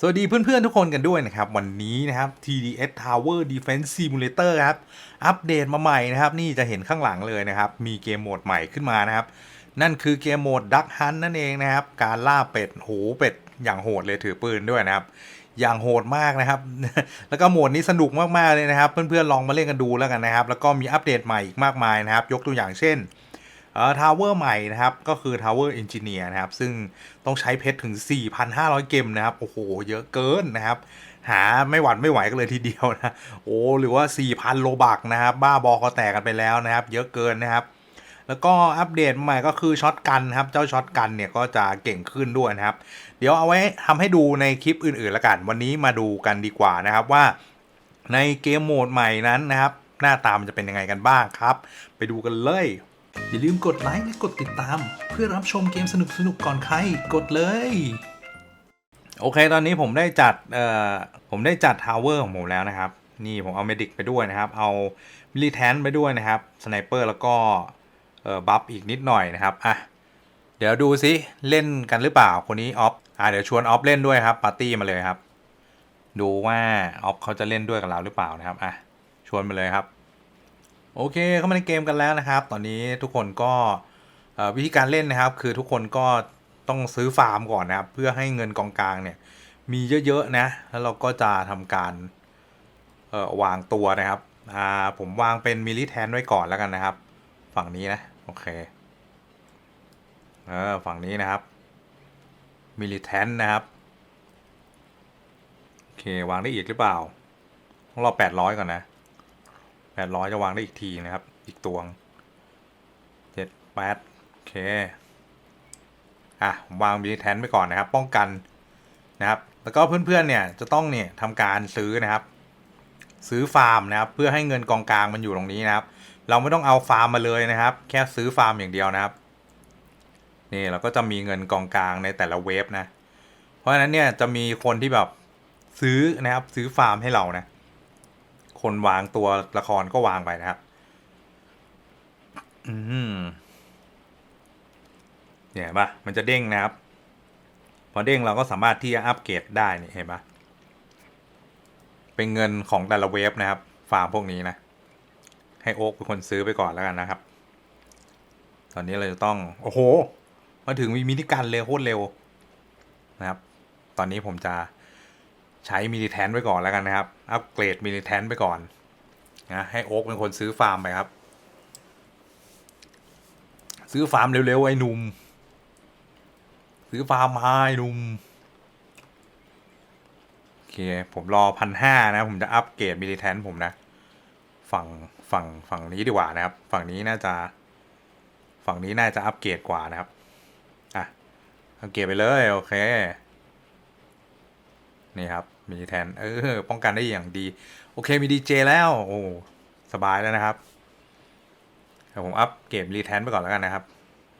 สวัสดีเพื่อนๆทุกคนกันด้วยนะครับ วันนี้นะครับ TDS Tower Defense Simulator ครับ อัปเดตมาใหม่นะครับ นี่จะเห็นข้างหลังเลยนะครับ มีเกมโหมดใหม่ขึ้นมานะครับ นั่นคือเกมโหมด Duck Hunt นั่นเองนะครับ การล่าเป็ดโหเป็ด อย่างโหดเลยถือปืนด้วยนะครับ อย่างโหดมากนะครับ แล้วก็โหมดนี้สนุกมากๆเลยนะครับ เพื่อนๆลองมาเล่นกันดูแล้วกันนะครับ แล้วก็มีอัปเดตใหม่อีกมากมายนะครับ ยกตัวอย่างเช่น ทาวเวอร์ใหม่นะครับ ก็คือ Tower Engineer นะครับ ซึ่งต้องใช้เพชรถึง 4,500 เกมนะครับ โอ้โห เยอะเกินนะครับ หาไม่หวัดไม่ไหวกันเลยทีเดียวนะ โอ้หรือว่า 4,000 โลบักนะครับ บ้าบอคอแตกกันไปแล้วนะครับ เยอะเกินนะครับ แล้วก็อัปเดตใหม่ก็คือช็อตกันครับ เจ้าช็อตกันเนี่ยก็จะเก่งขึ้นด้วยนะครับ เดี๋ยวเอาไว้ทำให้ดูในคลิปอื่นๆละกัน วันนี้มาดูกันดีกว่านะครับว่า ในเกมโหมดใหม่นั้นนะครับ หน้าตามันจะเป็นยังไงกันบ้างครับ ไปดูกันเลย อย่าลืมกดไลค์และกดติดตาม เพื่อรับชมเกมสนุกๆก่อนใคร กดเลย โอเค ตอนนี้ผมได้จัดเอ่อผมได้จัดทาวเวอร์ของผมแล้วนะครับ นี่ผมเอาเมดิกไปด้วยนะครับ เอามิลิแทนไปด้วยนะครับสไนเปอร์แล้วก็เอ่อบัฟอีกนิดหน่อยนะครับอะเดี๋ยวดูซิเล่นกันหรือเปล่าคนนี้ออฟอะเดี๋ยวชวนออฟเล่นด้วยครับปาร์ตี้มาเลยครับ ดูว่าออฟเขาจะเล่นด้วยกับเราหรือเปล่านะครับอะชวนมาเลยครับ โอเคเข้ามาในเกมกันแล้วนะครับ ตอนนี้ทุกคนก็วิธีการเล่นนะครับ คือทุกคนก็ต้องซื้อฟาร์มก่อนนะครับ เพื่อให้เงินกองกลางเนี่ย มีเยอะๆนะ แล้วเราก็จะทำการวางตัวนะครับผมวางเป็นมิลิแทนไว้ก่อนแล้วกันนะครับ ฝั่งนี้นะโอเคเออฝั่งนี้นะครับมิลิแทนนะครับโอเควางได้อีกหรือเปล่าต้องรอแปดร้อยก่อนนะ แปดร้อยจะวางได้อีกทีนะครับ อีกตวงเจ็ดแปดโอเค อะผมวางบีแทนไปก่อนนะครับ ป้องกันนะครับ แล้วก็เพื่อนๆเนี่ยจะต้องเนี่ยทำการซื้อนะครับ ซื้อฟาร์มนะครับ เพื่อให้เงินกองกลางมันอยู่ตรงนี้นะครับ เราไม่ต้องเอาฟาร์มมาเลยนะครับ แค่ซื้อฟาร์มอย่างเดียวนะครับ นี่เราก็จะมีเงินกองกลางในแต่ละเวฟนะ เพราะฉะนั้นเนี่ยจะมีคนที่แบบซื้อนะครับ ซื้อฟาร์มให้เรานะ คนวางตัวละครก็วางไปนะครับ อืมเนี่ยปะมันจะเด้งนะครับ พอเด้งเราก็สามารถที่จะอัปเกรดได้นี่เห็นปะเป็นเงินของแต่ละเวฟนะครับ ฟาร์มพวกนี้นะ ให้โอ๊กเป็นคนซื้อไปก่อนแล้วกันนะครับ ตอนนี้เราจะต้อง โอ้โห มาถึงมีมินิกันเร็วโคตรเร็วนะครับ ตอนนี้ผมจะ ใช้มิลิแทนไว้ก่อนแล้วกันนะครับ อัปเกรดมิลิแทนไปก่อนนะให้โอ๊กเป็นคนซื้อฟาร์มไปครับ ซื้อฟาร์มเร็วๆไอ้หนุ่ม ซื้อฟาร์มมาไอ้หนุ่มโอเคผมรอพันห้านะ ผมจะอัปเกรดมิลิแทนผมนะ ฝั่งฝั่งฝั่งนี้ดีกว่านะครับ ฝั่งนี้น่าจะ ฝั่งนี้น่าจะอัปเกรดกว่านะครับอะอัปเกรดไปเลยโอเคนี่ครับ มีแทน เออ ป้องกันได้อย่างดี โอเคมีดีเจแล้ว โอ้ สบายแล้วนะครับเดี๋ยวผมอัพเกมรีแทนไปก่อนแล้วกันนะครับ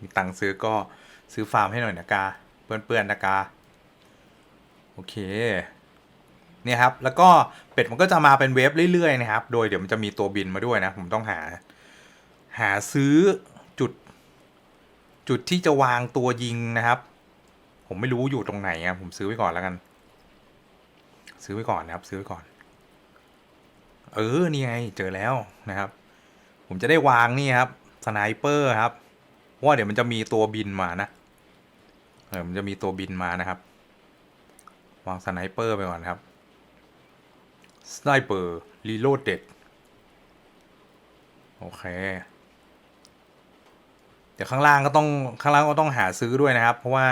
มีตังค์ซื้อก็ซื้อฟาร์มให้หน่อยนะกา เปื้อนๆนะกา โอเค เนี่ยครับ แล้วก็เป็ดมันก็จะมาเป็นเวฟเรื่อยๆนะครับ โดยเดี๋ยวมันจะมีตัวบินมาด้วยนะ ผมต้องหา หาซื้อจุด จุดที่จะวางตัวยิงนะครับ ผมไม่รู้อยู่ตรงไหนอะผมซื้อไว้ก่อนแล้วกัน ซื้อไว้ก่อนนะครับ ซื้อไว้ก่อน เออ นี่ไง เจอแล้วนะครับ ผมจะได้วางนี่ครับ สไนเปอร์ครับ ว่าเดี๋ยวมันจะมีตัวบินมานะ เออ มันจะมีตัวบินมานะครับ วางสไนเปอร์ไปก่อนครับ สไนเปอร์รีโหลดเด็ดโอเค เดี๋ยวข้างล่างก็ต้องข้างล่างก็ต้องหาซื้อด้วยนะครับ เพราะว่า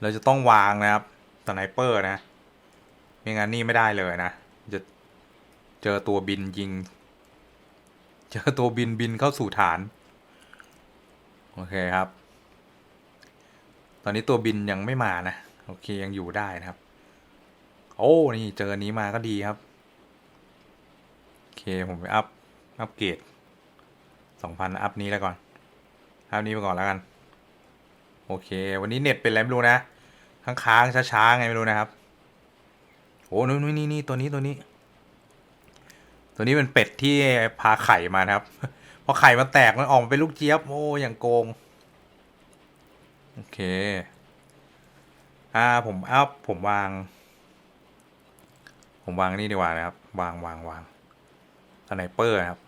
เราจะต้องวางนะครับสไนเปอร์นะ ไม่งั้นนี่ไม่ได้เลยนะ จะเจอตัวบินยิง เจอตัวบินบินเข้าสู่ฐาน โอเคครับ ตอนนี้ตัวบินยังไม่มานะ โอเคยังอยู่ได้นะครับ โอ้นี่เจอนี้มาก็ดีครับ โอเคผมไปอัพ อัพเกรดสองพันอัพนี้แล้วก่อน อัพนี้ไปก่อนแล้วกัน โอเค วันนี้เน็ตเป็นไรไม่รู้นะค้างๆช้าๆไงไม่รู้นะครับ โอ้นู่นนี่นี่ตัวนี้ตัวนี้ ตัวนี้เป็นเป็ดที่พาไข่มาครับ พอไข่มันแตกมันออกมาเป็นลูกเจี๊ยบ โอ้อย่างโกง โอเค อ่าผมอัพผมวาง ผมวางนี่ดีกว่านะครับ วางวางวางสไนเปอร์ครับ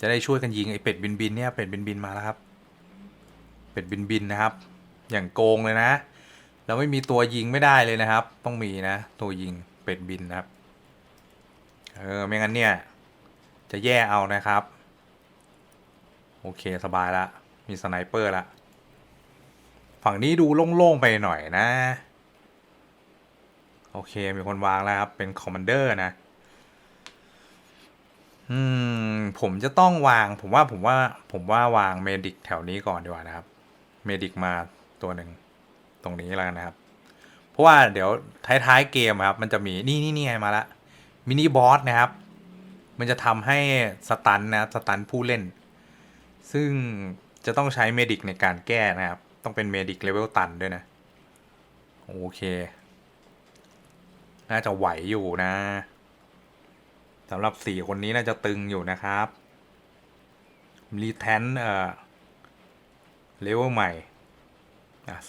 จะได้ช่วยกันยิงไอ้เป็ดบินบินเนี่ยเป็ดบินบินมาแล้วครับ เป็ดบินบินนะครับ อย่างโกงเลยนะ เราไม่มีตัวยิงไม่ได้เลยนะครับ ต้องมีนะ ตัวยิงเป็ดบินนะครับ เออไม่งั้นเนี่ย จะแย่เอานะครับ โอเคสบายละ มีสไนเปอร์ละฝั่งนี้ดูโล่ง ๆ ไปหน่อยนะ โอเค มีคนวางแล้วครับ เป็นคอมมานเดอร์นะ อืม ผมจะต้องวาง ผมว่าผมว่า ผมว่าวางเมดิกแถวนี้ก่อนดีกว่านะครับ เมดิกมาตัวหนึ่ง ตรงนี้แล้วกันนะครับ เพราะว่าเดี๋ยวท้ายๆเกมครับ มันจะมีนี่นี่นี่ไงมาละมินิบอสนะครับ มันจะทำให้สตันนะสตันผู้เล่น ซึ่งจะต้องใช้เมดิกในการแก้นะครับ ต้องเป็นเมดิกเลเวลตันด้วยนะ โอเค น่าจะไหวอยู่นะสำหรับสี่คนนี้น่าจะตึงอยู่นะครับรีแทนเอ่อเลเวลใหม่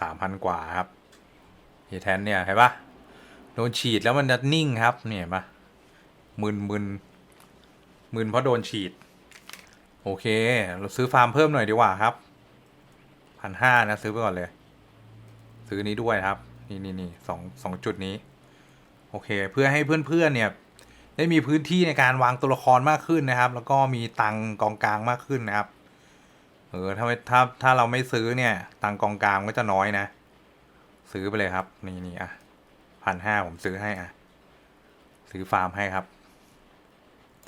สามพันกว่าครับรีแทนเนี่ยเห็นปะโดนฉีดแล้วมันจะนิ่งครับเนี่ยเห็นปะมึนมึนมึนเพราะโดนฉีด โอเค เราซื้อฟาร์มเพิ่มหน่อยดีกว่าครับพันห้านะซื้อไปก่อนเลย ซื้อนี้ด้วยครับ นี่นี่นี่สองสองจุดนี้ โอเค เพื่อให้เพื่อนๆเนี่ย ได้มีพื้นที่ในการวางตัวละครมากขึ้นนะครับ แล้วก็มีตังกองกลางมากขึ้นนะครับ เออถ้าไม่ถ้าถ้าเราไม่ซื้อเนี่ยตังกองกลางก็จะน้อยนะ ซื้อไปเลยครับ นี่นี่อะพันห้าผมซื้อให้อะ ซื้อฟาร์มให้ครับ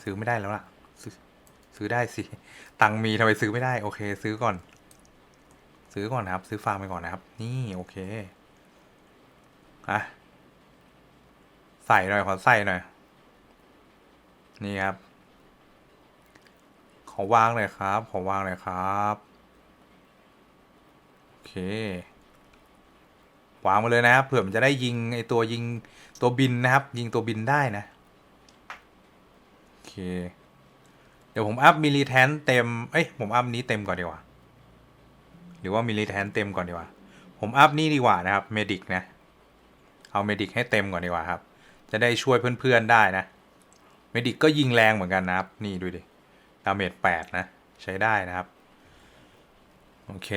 ซื้อไม่ได้แล้วล่ะ ซื้อซื้อได้สิ ตังมีทำไมซื้อไม่ได้ โอเค ซื้อก่อน ซื้อก่อนนะครับ ซื้อฟาร์มไปก่อนนะครับ นี่โอเคอะใส่หน่อยขอใส่หน่อย นี่ครับ อวางเลยครับ ขอวางเลยครับ โอเค วางมาเลยนะครับ เผื่อมันจะได้ยิงไอตัวยิงตัวบินนะครับ ยิงตัวบินได้นะ โอเค เดี๋ยวผมอัพมิลิแทนเต็ม เอ้ย ผมอัพนี้เต็มก่อนดีกว่า หรือว่ามิลิแทนเต็มก่อนดีกว่า ผมอัพนี่ดีกว่านะครับ เมดิกนะ เอาเมดิกให้เต็มก่อนดีกว่าครับ จะได้ช่วยเพื่อนๆได้นะ เมดิกก็ยิงแรงเหมือนกันนะครับ นี่ดูดิ ดาเมจแปดนะ ใช้ได้นะครับ โอเค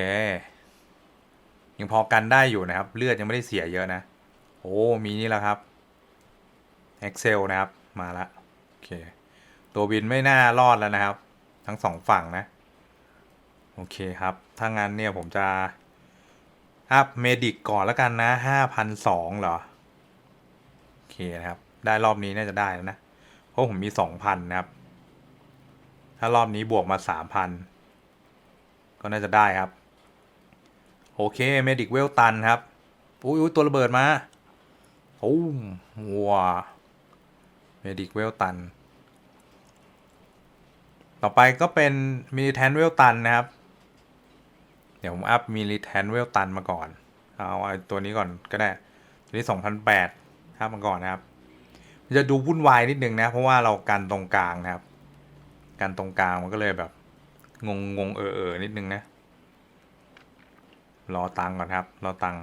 ยังพอกันได้อยู่นะครับ เลือดยังไม่ได้เสียเยอะนะ โอ้ มีนี่แล้วครับ Excel นะครับ มาละโอเค ตัวบินไม่น่ารอดแล้วนะครับ ทั้งสองฝั่งนะ โอเคครับ ถ้างั้นเนี่ยผมจะอัพเมดิกก่อนแล้วกันนะห้าพันสองเหรอ โอเคนะครับ ได้รอบนี้น่าจะได้แล้วนะ เพราะผมมีสองพันนะครับ ถ้ารอบนี้บวกมาสามพันก็น่าจะได้ครับ โอเคเมดิกเวลตันครับ อุ้ยตัวระเบิดมาโอ้มว้าเมดิกเวลตัน ต่อไปก็เป็นมิลิแทนเวลตันนะครับ เดี๋ยวผมอัพมิลิแทนเวลตันมาก่อน เอาไอ้ตัวนี้ก่อนก็ได้ ตัวนี้สองพันแปดครับมาก่อนนะครับ จะดูวุ่นวายนิดนึงนะ เพราะว่าเรากันตรงกลางนะครับ กันตรงกลางมันก็เลยแบบ งงงงเออเออนิดนึงนะ รอตังก่อนครับ รอตัง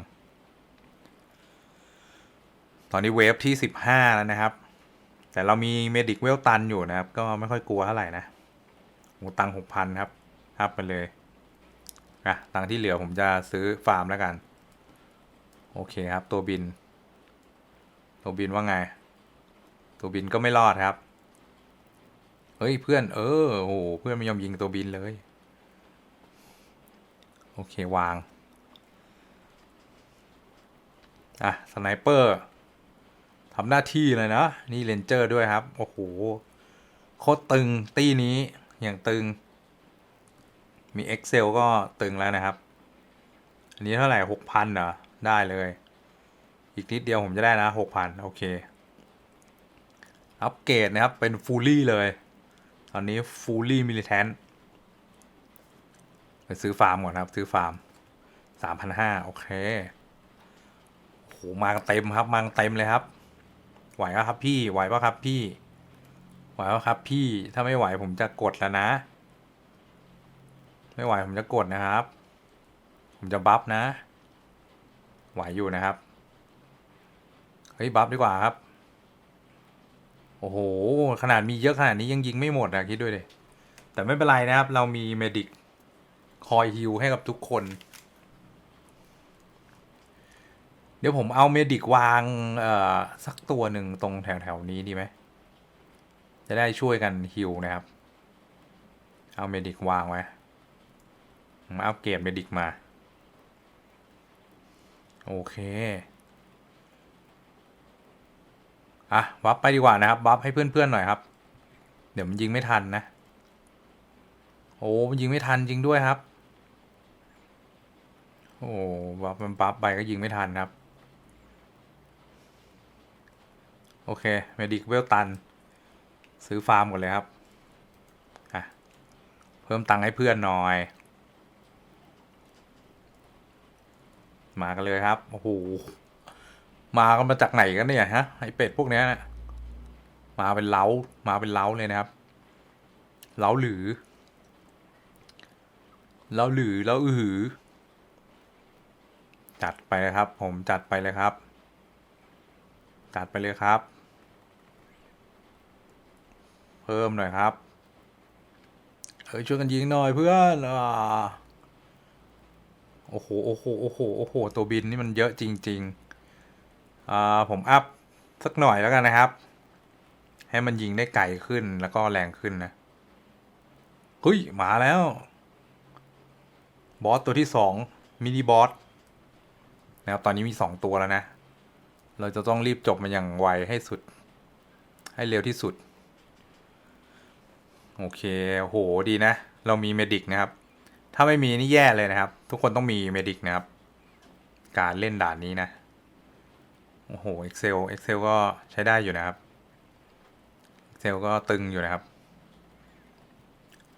ตอนนี้เวฟที่สิบห้าแล้วนะครับ แต่เรามีเมดิกเวลตันอยู่นะครับ ก็ไม่ค่อยกลัวเท่าไหร่นะหมูตังหกพันครับอัพไปเลยอะตังที่เหลือผมจะซื้อฟาร์มแล้วกัน โอเคครับ ตัวบิน ตัวบินว่าไง ตัวบินก็ไม่รอดครับ เฮ้ยเพื่อนเออโอ้โหเพื่อนไม่ยอมยิงตัวบินเลย โอเควาง อะสไนเปอร์ทำหน้าที่เลยนะ นี่เลนเจอร์ด้วยครับ โอ้โห โคตรตึงตีนี้อย่างตึง มี Excel ก็ตึงแล้วนะครับ อันนี้เท่าไหร่หกพันเหรอ ได้เลย อีกนิดเดียวผมจะได้นะหกพันโอเค อัปเกรดนะครับเป็นฟูลี่เลย อนนี้ฟูลี่มิลิแทนไปซื้อฟาร์มก่อนครับ ซื้อฟาร์มสามพันห้าโอเคโหมาเต็มครับมาเต็มเลยครับ ไหวปะครับพี่ ไหวปะครับพี่ ไหวปะครับพี่ ถ้าไม่ไหวผมจะกดแล้วนะ ไม่ไหวผมจะกดนะครับ ผมจะบัฟนะ ไหวอยู่นะครับ เฮ้ยบัฟดีกว่าครับ โอ้โห ขนาดมีเยอะขนาดนี้ยังยิงไม่หมดอะคิดด้วยดิแต่ไม่เป็นไรนะครับ เรามีเมดิกคอยฮิวให้กับทุกคน เดี๋ยวผมเอาเมดิกวางเอ่อสักตัวหนึ่งตรงแถวๆนี้ดีไหม จะได้ช่วยกันฮิวนะครับ เอาเมดิกวางไว้ผมอัปเกรดเมดิกมา โอเค อะวับไปดีกว่านะครับวับให้เพื่อนๆหน่อยครับ เดี๋ยวมันยิงไม่ทันนะ โอ้มันยิงไม่ทันจริงด้วยครับ โอ้วับมันปั๊บไปก็ยิงไม่ทันครับ โอเคเมดิกเวลตัน ซื้อฟาร์มก่อนเลยครับอะเพิ่มตังค์ให้เพื่อนหน่อยมากันเลยครับ โอ้โห มากันมาจากไหนกันเนี่ยฮะไอเป็ดพวกเนี้ยนะมาเป็นเล้ามาเป็นเล้าเลยนะครับเล้าหรือเล้าหรือเล้าอือหือ จัดไปเลยครับ ผมจัดไปเลยครับ จัดไปเลยครับ เพิ่มหน่อยครับเฮ้ยช่วยกันยิงหน่อยเพื่อนอ่าโอ้โห โอ้โห โอ้โห โอ้โห ตัวบินนี่มันเยอะจริง ๆ ผมอัพสักหน่อยแล้วกันนะครับ ให้มันยิงได้ไกลขึ้นแล้วก็แรงขึ้นนะเฮ้ยมาแล้ว บอสตัวที่สองมินิบอสนะครับตอนนี้มีสองตัวแล้วนะ เราจะต้องรีบจบมันอย่างไวให้สุด ให้เร็วที่สุด โอเคโหดีนะ เรามีเมดิกนะครับ ถ้าไม่มีนี่แย่เลยนะครับ ทุกคนต้องมีเมดิกนะครับ การเล่นด่านนี้นะ โอ้โห Excel Excel ก็ใช้ได้อยู่นะครับ Excel ก็ตึงอยู่นะครับ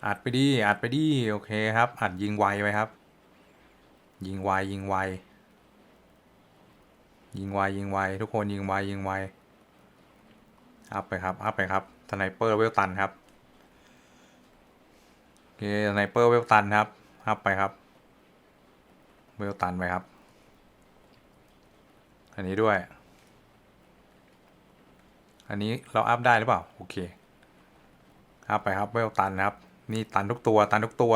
อัดไปดิอัดไปดิโอเคครับ อัดยิงไวไว้ครับ ยิงไวยิงไวยิงไวยิงไวทุกคนยิงไวยิงไวอัพไปครับอัพไปครับสไนเปอร์เวลตันครับโอเคสไนเปอร์เวลตันครับอัพไปครับเวลตันไปครับ อันนี้ด้วย อันนี้เราอัพได้หรือเปล่า โอเค อัพไปครับเวลตันครับ นี่ตันทุกตัว ตันทุกตัว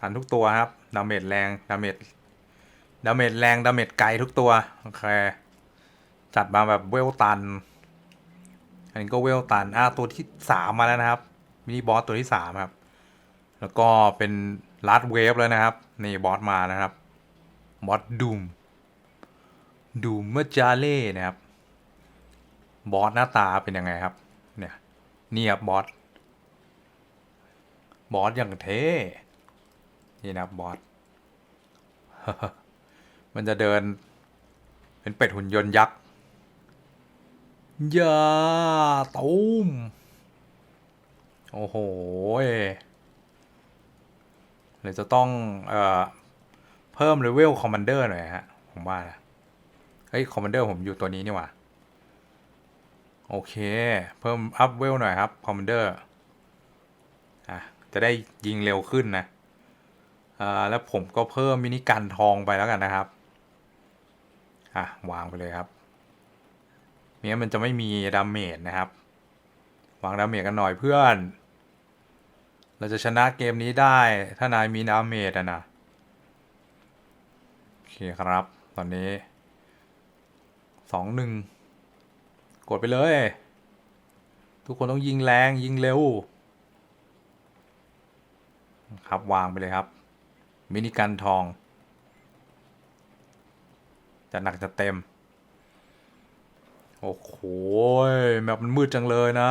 ตันทุกตัวครับ ดาเมจแรง ดาเมจ ดาเมจแรง ดาเมจไกลทุกตัว โอเค จัดมาแบบเวลตัน อันนี้ก็เวลตัน อะตัวที่สามมาแล้วนะครับ มินิบอสตัวที่สามครับ แล้วก็เป็นลัดเวฟแล้วนะครับ นี่บอสมานะครับ บอสดูมดูมเมจาเล่นะครับ บอสหน้าตาเป็นยังไงครับ เนี่ยนี่ครับบอสบอสอย่างเท่นี่นะบอสมันจะเดิน เป็นเป็ดหุ่นยนต์ยักษ์ยาตูมโอ้โหเลยจะต้อง เอ่อ เพิ่มเลเวลคอมมานเดอร์หน่อยฮะ ผมว่านะเฮ้ยคอมมานเดอร์ผมอยู่ตัวนี้นี่หว่า โอเค เพิ่มอัพเวลหน่อยครับคอมมานเดอร์อะจะได้ยิงเร็วขึ้นนะอ่าแล้วผมก็เพิ่มมินิกันทองไปแล้วกันนะครับอะวางไปเลยครับเนี้ยมันจะไม่มีดาเมจนะครับ วางดาเมจกันหน่อยเพื่อน เราจะชนะเกมนี้ได้ถ้านายมีดาเมจอะนะโอเคครับ ตอนนี้สองหนึ่ง กดไปเลย ทุกคนต้องยิงแรงยิงเร็ว ครับวางไปเลยครับ มินิกันทอง จะหนักจะเต็ม โอ้โหแบบมันมืดจังเลยนะ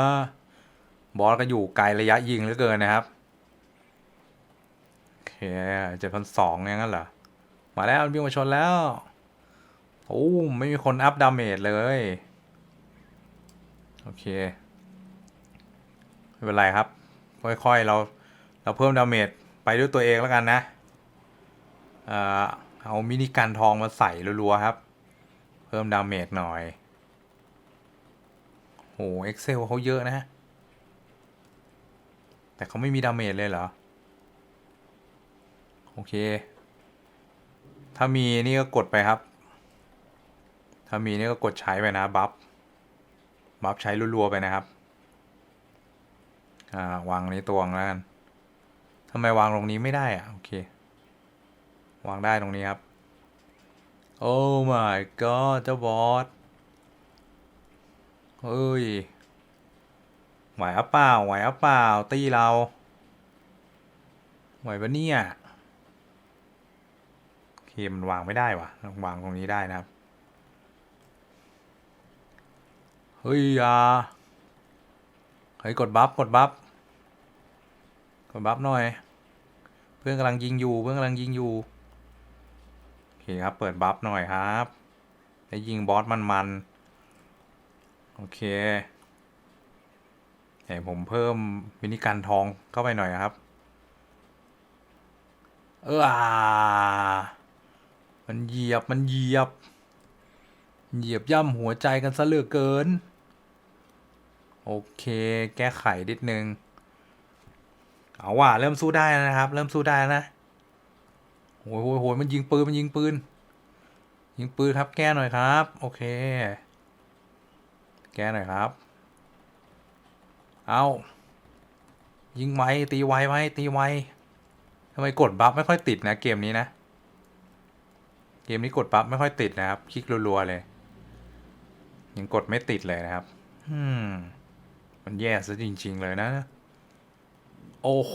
บอสก็อยู่ไกลระยะยิงเหลือเกินนะครับโอเคเจ็ดพันสองอย่างนั้นเหรอ มาแล้ววิ่งมาชนแล้วโอ้ไม่มีคนอัพดาเมจเลย โอเค ไม่เป็นไรครับ ค่อยๆ เรา เราเพิ่มดาเมจไปด้วยตัวเองแล้วกันนะ เอ่อ เอามินิกันทองมาใส่รัวๆ ครับ เพิ่มดาเมจหน่อยโห Excel เขาเยอะนะ แต่เขาไม่มีดาเมจเลยเหรอ โอเค ถ้ามีนี่ก็กดไปครับ ถ้ามีนี่ก็กดใช้ไปนะ บัฟ บัฟใช้รัวๆไปนะครับ อ่าวางในตัวงแล้วกันทำไมวางตรงนี้ไม่ได้อะโอเค วางได้ตรงนี้ครับ โอ้ my god เจ้าบอสเฮ้ย ไหวอะเปล่า ไหวอะเปล่า ตีเรา ไหวปะเนี่ยเคมันวางไม่ได้วะวางตรงนี้ได้นะครับ เฮ้ยอ่าเฮ้ยกดบัฟกดบัฟกดบัฟหน่อย เพื่อนกำลังยิงอยู่ เพื่อนกำลังยิงอยู่ โอเคครับ เปิดบัฟหน่อยครับแล้วยิงบอสมันๆโอเคเดี๋ยวผมเพิ่มมินิกันทองเข้าไปหน่อยครับ เอออ่ามันเหยียบมันเหยียบ เหยียบย่ำหัวใจกันซะเหลือเกิน โอเค แก้ไขนิดนึง เอาว่ะเริ่มสู้ได้นะครับ เริ่มสู้ได้นะโหยโหยโหยมันยิงปืน มันยิงปืน ยิงปืนครับ แก้หน่อยครับ โอเค แก้หน่อยครับ เอายิงไวตีไวไว้ตีไวทำไมกดบัฟไม่ค่อยติดนะเกมนี้นะ เกมนี้กดบัฟไม่ค่อยติดนะครับ คลิกรัวๆเลย ยังกดไม่ติดเลยนะครับ อืม มันแย่ซะจริง ๆ เลยนะ โอ้โห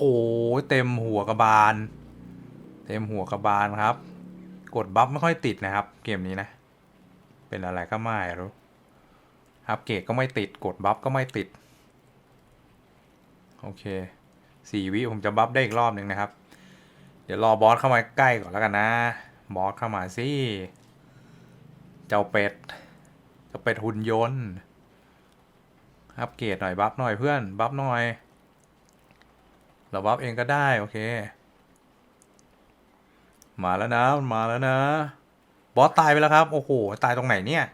เต็มหัวกระบาล เต็มหัวกระบาลครับ กดบัฟไม่ค่อยติดนะครับ เกมนี้นะ เป็นอะไรก็ไม่รู้อัปเกรดก็ไม่ติด กดบัฟก็ไม่ติด โอเคสี่วิผมจะบัฟได้อีกรอบหนึ่งนะครับ เดี๋ยวรอบอสเข้ามาใกล้ก่อนแล้วกันนะ บอสเข้ามาสิ เจ้าเป็ด เจ้าเป็ดหุ่นยนต์ อัปเกรดหน่อยบัฟหน่อยเพื่อนบัฟหน่อย เราบัฟเองก็ได้ โอเค มาแล้วนะมาแล้วนะ บอสตายไปแล้วครับ โอ้โห ตายตรงไหนเนี่ย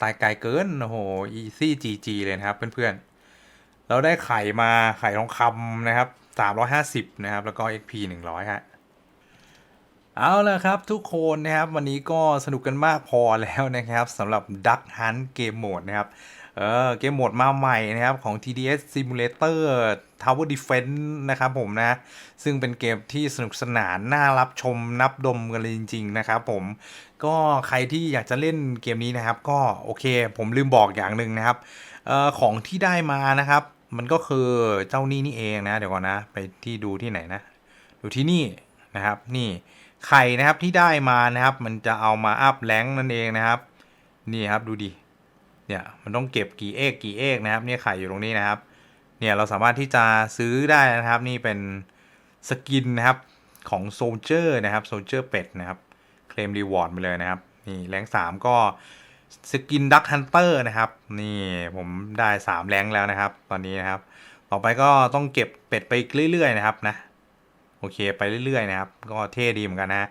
ตายไกลเกิน โอ้โหอีซี่จีจีเลยนะครับ เพื่อนๆ เราได้ไข่มาไข่ทองคำนะครับ350นะครับ แล้วก็ XP 100ฮะเอาละครับทุกคนนะครับวันนี้ก็สนุกกันมากพอแล้วนะครับสำหรับ Duck Hunt Game Mode นะครับ เออเกมโหมดมาใหม่นะครับ ของ TDS Simulator Tower Defense นะครับผมนะ ซึ่งเป็นเกมที่สนุกสนาน น่ารับชมนับดมกันเลยจริง ๆ นะครับผมก็ใครที่อยากจะเล่นเกมนี้นะครับ ก็โอเค ผมลืมบอกอย่างหนึ่งนะครับออของที่ได้มานะครับ มันก็คือเจ้านี่นี่เองนะ เดี๋ยวก่อนนะ ไปที่ดูที่ไหนนะ ดูที่นี่นะครับ นี่ไข่นะครับที่ได้มานะครับ มันจะเอามาอัพแรงนั่นเองนะครับ นี่ครับดูดิ เนี่ยมันต้องเก็บกี่เอกกี่เอกนะครับเนี่ยไข่อยู่ตรงนี้นะครับเนี่ยเราสามารถที่จะซื้อได้นะครับนี่เป็นสกินนะครับของโซลเจอร์นะครับโซลเจอร์เป็ดนะครับเคลมรีวอร์ดไปเลยนะครับนี่แรงสามก็สกินดักฮันเตอร์นะครับนี่ผมได้ 3 แรงแล้วนะครับ ตอนนี้นะครับ ต่อไปก็ต้องเก็บเป็ดไปเรื่อยๆนะครับนะโอเคไปเรื่อยๆนะครับ ก็เท่ดีเหมือนกันนะ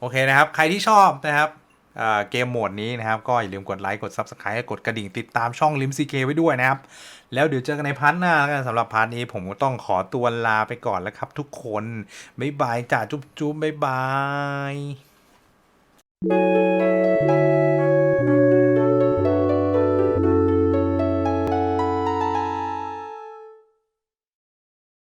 โอเคนะครับ ใครที่ชอบนะครับ เกมโหมดนี้นะครับ ก็อย่าลืมกดไลค์ กด Subscribe กดกระดิ่งติดตามช่องลิมซีเคไว้ด้วยนะครับ แล้วเดี๋ยวเจอกันในพาร์ทหน้าแล้วกันสำหรับพาร์ทนี้ผมก็ต้องขอตัวลาไปก่อนแล้วครับทุกคน บ๊ายบายจ้าจุ๊บจุ๊บบ๊ายบาย